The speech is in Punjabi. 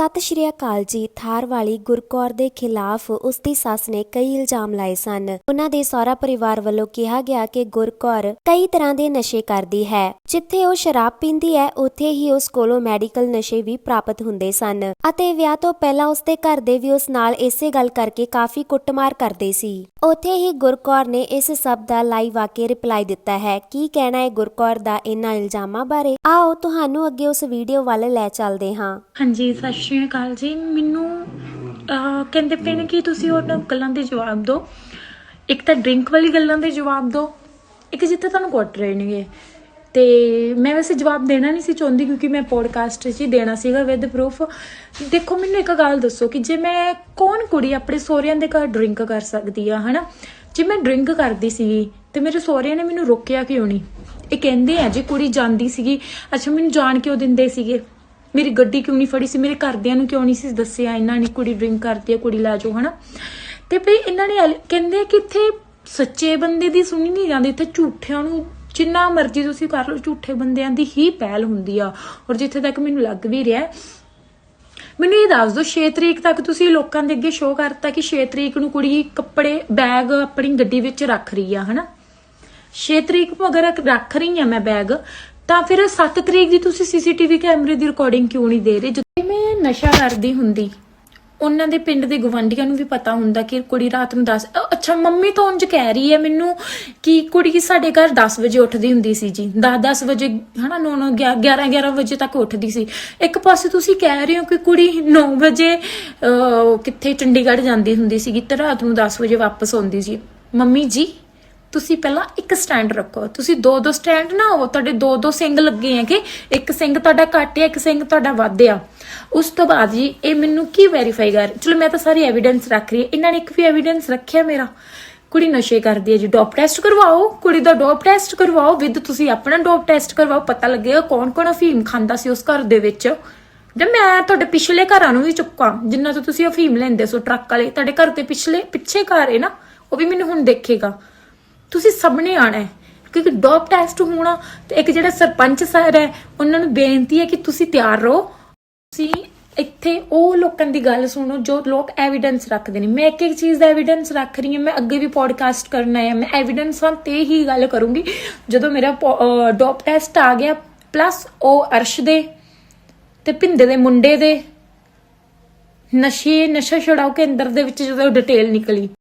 ਸਤਿ ਸ਼੍ਰੀ ਅਕਾਲ ਜੀ। ਥਾਰ ਵਾਲੀ ਗੁਰਕੌਰ ਦੇ ਖਿਲਾਫ ਉਸ ਦੀ ਸੱਸ ਨੇ ਕਈ ਇਲਜ਼ਾਮ ਲਾਏ ਸਨ। ਉਹਨਾਂ ਦੇ ਸਹੁਰਾ ਪਰਿਵਾਰ ਵੱਲੋਂ ਕਿਹਾ ਗਿਆ ਕਿ ਗੁਰਕੌਰ ਕਈ ਤਰ੍ਹਾਂ ਦੇ ਨਸ਼ੇ ਕਰਦੀ ਹੈ। ਜਿੱਥੇ ਉਹ ਸ਼ਰਾਬ ਪੀਂਦੀ ਹੈ, ਉੱਥੇ ਹੀ ਉਸ ਕੋਲੋਂ ਮੈਡੀਕਲ ਨਸ਼ੇ ਵੀ ਪ੍ਰਾਪਤ ਹੁੰਦੇ ਸਨ। ਅਤੇ ਵਿਆਹ ਤੋਂ ਪਹਿਲਾਂ ਉਸ ਦੇ ਘਰ ਦੇ ਵੀ ਉਸ ਨਾਲ ਇਸੇ ਗੱਲ ਕਰਕੇ ਕਾਫੀ ਕੁੱਟਮਾਰ ਕਰਦੇ ਸੀ। ਉੱਥੇ ਹੀ ਗੁਰਕੌਰ ਨੇ ਇਸ ਸਭ ਦਾ ਲਾਈਵ ਆ ਕੇ ਰਿਪਲਾਈ ਦਿੱਤਾ ਹੈ। ਕੀ ਕਹਿਣਾ ਹੈ ਗੁਰਕੌਰ ਦਾ ਇਹਨਾਂ ਇਲਜ਼ਾਮਾਂ ਬਾਰੇ? ਆਓ, ਤੁਹਾਨੂੰ ਅੱਗੇ ਉਸ ਵੀਡੀਓ ਵੱਲ ਲੈ ਚੱਲਦੇ ਹਾਂ। ਹਾਂਜੀ, ਸਤਿ ਸ਼੍ਰੀ ਅਕਾਲ ਜੀ। ਮੈਨੂੰ ਕਹਿੰਦੇ ਪਏ ਨੇ ਕਿ ਤੁਸੀਂ ਉਹਨਾਂ ਗੱਲਾਂ ਦੇ ਜਵਾਬ ਦਿਓ। ਇੱਕ ਤਾਂ ਡਰਿੰਕ ਵਾਲੀ ਗੱਲਾਂ ਦੇ ਜਵਾਬ ਦਿਓ। ਇੱਕ ਜਿੱਥੇ ਤੁਹਾਨੂੰ ਕੁੱਟ ਰਹੇ ਨੇਗੇ ਤੇ ਮੈਂ ਵੈਸੇ ਜਵਾਬ ਦੇਣਾ ਨਹੀਂ ਸੀ ਚਾਹੁੰਦੀ ਕਿਉਂਕਿ ਮੈਂ ਪੋਡਕਾਸਟ 'ਚ ਹੀ ਦੇਣਾ ਸੀਗਾ ਵਿਦ ਪ੍ਰੂਫ ਦੇਖੋ, ਮੈਨੂੰ ਇੱਕ ਗੱਲ ਦੱਸੋ ਕਿ ਜੇ ਮੈਂ ਕੌਣ ਕੁੜੀ ਆਪਣੇ ਸਹੁਰਿਆਂ ਦੇ ਘਰ ਡਰਿੰਕ ਕਰ ਸਕਦੀ ਆ, ਹਨਾ? ਜੇ ਮੈਂ ਡਰਿੰਕ ਕਰਦੀ ਸੀਗੀ, ਤੇ ਮੇਰੇ ਸਹੁਰਿਆਂ ਨੇ ਮੈਨੂੰ ਰੋਕਿਆ ਕਿਉਂ ਨਹੀਂ? ਇਹ ਕਹਿੰਦੇ ਆ ਜੇ ਕੁੜੀ ਜਾਂਦੀ ਸੀਗੀ। ਅੱਛਾ, ਮੈਨੂੰ ਜਾਣ ਕਿਉਂ ਦਿੰਦੇ ਸੀਗੇ? ਮੇਰੀ ਗੱਡੀ ਕਿਉਂ ਨਹੀਂ ਫੜੀ ਸੀ? ਮੇਰੇ ਘਰਦਿਆਂ ਨੂੰ ਕਿਉਂ ਨਹੀਂ ਸੀ ਦੱਸਿਆ? ਇਹਨਾਂ ਨੇ ਕੁੜੀ ਡਰਿੰਕ ਕਰਦੀ ਹੈ ਕੁੜੀ ਲੈ ਜਾਓ, ਹਨਾ? ਤੇ ਭਈ ਇਹਨਾਂ ਨੇ ਕਹਿੰਦੇ ਕਿ ਇੱਥੇ ਸੱਚੇ ਬੰਦੇ ਦੀ ਸੁਣੀ ਨਹੀਂ ਜਾਂਦੀ। ਇੱਥੇ ਝੂਠਿਆਂ ਨੂੰ ਜਿੰਨਾ ਮਰਜ਼ੀ ਤੁਸੀਂ ਕਰ ਲਓ, ਝੂਠੇ ਬੰਦਿਆਂ ਦੀ ਹੀ ਪਹਿਲ ਹੁੰਦੀ ਆ। ਔਰ ਜਿੱਥੇ ਤੱਕ ਮੈਨੂੰ ਲੱਗ ਵੀ ਰਿਹਾ, ਮੈਨੂੰ ਇਹ ਦੱਸ ਦਿਓ 6 ਤਰੀਕ ਤੱਕ ਤੁਸੀਂ ਲੋਕਾਂ ਦੇ ਅੱਗੇ ਸ਼ੋਅ ਕਰਤਾ ਕਿ 6 ਤਰੀਕ ਨੂੰ ਕੁੜੀ ਕੱਪੜੇ ਬੈਗ ਆਪਣੀ ਗੱਡੀ ਵਿੱਚ ਰੱਖ ਰਹੀ ਆ, ਹਨਾ? 6 ਤਰੀਕ ਨੂੰ ਅਗਰ ਰੱਖ ਰਹੀ ਆ ਮੈਂ ਬੈਗ ਤਾਂ ਫਿਰ 7 ਤਰੀਕ ਦੀ ਤੁਸੀਂ ਸੀਸੀਟੀਵੀ ਕੈਮਰੇ ਦੀ ਰਿਕਾਰਡਿੰਗ ਕਿਉਂ ਨਹੀਂ ਦੇ ਰਹੇ? ਜਦੋਂ ਮੈਂ ਨਸ਼ਾ ਕਰਦੀ ਹੁੰਦੀ, ਉਹਨਾਂ ਦੇ ਪਿੰਡ ਦੇ ਗਵੰਡੀਆਂ ਨੂੰ ਵੀ ਪਤਾ ਹੁੰਦਾ ਕਿ ਕੁੜੀ ਰਾਤ ਨੂੰ 10 ਅੱਛਾ, ਮੰਮੀ ਤਾਂ ਉਂਝ ਕਹਿ ਰਹੀ ਹੈ ਮੈਨੂੰ ਕਿ ਕੁੜੀ ਸਾਡੇ ਘਰ 10 ਵਜੇ ਉੱਠਦੀ ਹੁੰਦੀ ਸੀ ਜੀ। 10-10 ਵਜੇ, ਹਨਾ 9 11-11 ਵਜੇ ਤੱਕ ਉੱਠਦੀ ਸੀ। ਇੱਕ ਪਾਸੇ ਤੁਸੀਂ ਕਹਿ ਰਹੇ ਹੋ ਕਿ ਕੁੜੀ 9 ਵਜੇ ਕਿੱਥੇ ਚੰਡੀਗੜ੍ਹ ਜਾਂਦੀ ਹੁੰਦੀ ਸੀਗੀ ਤੇ ਰਾਤ ਨੂੰ 10 ਵਜੇ ਵਾਪਸ ਆਉਂਦੀ ਸੀ। ਮੰਮੀ ਜੀ ਤੁਸੀਂ ਪਹਿਲਾਂ ਇੱਕ ਸਟੈਂਡ ਰੱਖੋ। ਤੁਸੀਂ ਦੋ ਦੋ ਸਟੈਂਡ ਨਾ ਹੋ, ਤੁਹਾਡੇ ਦੋ ਦੋ ਸਿੰਘ ਲੱਗੇ ਆ ਕਿ ਇੱਕ ਸਿੰਘ ਤੁਹਾਡਾ ਘੱਟ ਹੈ, ਇੱਕ ਸਿੰਘ ਤੁਹਾਡਾ ਵੱਧ ਆ। ਉਸ ਤੋਂ ਬਾਅਦ ਜੀ, ਇਹ ਮੈਨੂੰ ਕੀ ਵੈਰੀਫਾਈ ਕਰ ਚਲੋ, ਮੈਂ ਤਾਂ ਸਾਰੀ ਐਵੀਡੈਂਸ ਰੱਖ ਰਹੀ ਹਾਂ। ਇਹਨਾਂ ਨੇ ਇੱਕ ਵੀ ਐਵੀਡੈਂਸ ਰੱਖਿਆ ਮੇਰਾ। ਕੁੜੀ ਨਸ਼ੇ ਕਰਦੀ ਹੈ ਜੀ। ਡੋਪ ਟੈਸਟ ਕਰਵਾਓ। ਕੁੜੀ ਦਾ ਡੋਪ ਟੈਸਟ ਕਰਵਾਓ। ਵਿਦ ਤੁਸੀਂ ਆਪਣਾ ਡੋਪ ਟੈਸਟ ਕਰਵਾਓ, ਪਤਾ ਲੱਗੇਗਾ ਕੌਣ ਕੌਣ ਅਫੀਮ ਖਾਂਦਾ ਸੀ ਉਸ ਘਰ ਦੇ ਵਿੱਚ। ਜੇ ਮੈਂ ਤੁਹਾਡੇ ਪਿਛਲੇ ਘਰਾਂ ਨੂੰ ਵੀ ਚੁੱਕਾਂ। ਜਿੰਨਾ ਤੋਂ ਤੁਸੀਂ ਅਫੀਮ ਲੈਂਦੇ ਸੋ ਟਰੱਕ ਵਾਲੇ, ਤੁਹਾਡੇ ਘਰ ਦੇ ਪਿਛਲੇ, ਪਿੱਛੇ ਘਰ ਹੈ ਨਾ, ਉਹ ਵੀ ਮੈਨੂੰ ਹੁਣ ਦੇਖੇਗਾ। ਤੁਸੀਂ ਸਭ ਨੇ ਆਣਾ ਹੈ, ਕਿਉਂਕਿ ਡੋਪ ਟੈਸਟ ਹੋਣਾ ਤੇ ਇੱਕ ਜਿਹੜਾ ਸਰਪੰਚ ਸਰ ਹੈ, ਉਹਨਾਂ ਨੂੰ ਬੇਨਤੀ ਹੈ ਕਿ ਤੁਸੀਂ ਤਿਆਰ ਰਹੋ। ਤੁਸੀਂ ਇੱਥੇ ਉਹ ਲੋਕਾਂ ਦੀ ਗੱਲ ਸੁਣੋ ਜੋ ਲੋਕ ਐਵੀਡੈਂਸ ਰੱਖਦੇ ਨੇ। ਮੈਂ ਇੱਕ ਇੱਕ ਚੀਜ਼ ਦਾ ਐਵੀਡੈਂਸ ਰੱਖ ਰਹੀ ਹਾਂ, ਮੈਂ ਅੱਗੇ ਵੀ ਪੋਡਕਾਸਟ ਕਰਨਾ ਹੈ ਮੈਂ ਐਵੀਡੈਂਸਾਂ ਤੇ ਹੀ ਗੱਲ ਕਰੂੰਗੀ। ਜਦੋਂ ਮੇਰਾ ਡੋਪ ਟੈਸਟ ਆ ਗਿਆ ਪਲੱਸ ਉਹ ਅਰਸ਼ ਦੇ ਤੇ ਭਿੰਦੇ ਦੇ ਮੁੰਡੇ ਦੇ ਨਸ਼ੇ, ਨਸ਼ਾ ਛੁਡਾਓ ਕੇਂਦਰ ਦੇ ਵਿੱਚ ਜਦੋਂ ਡਿਟੇਲ ਨਿਕਲੀ।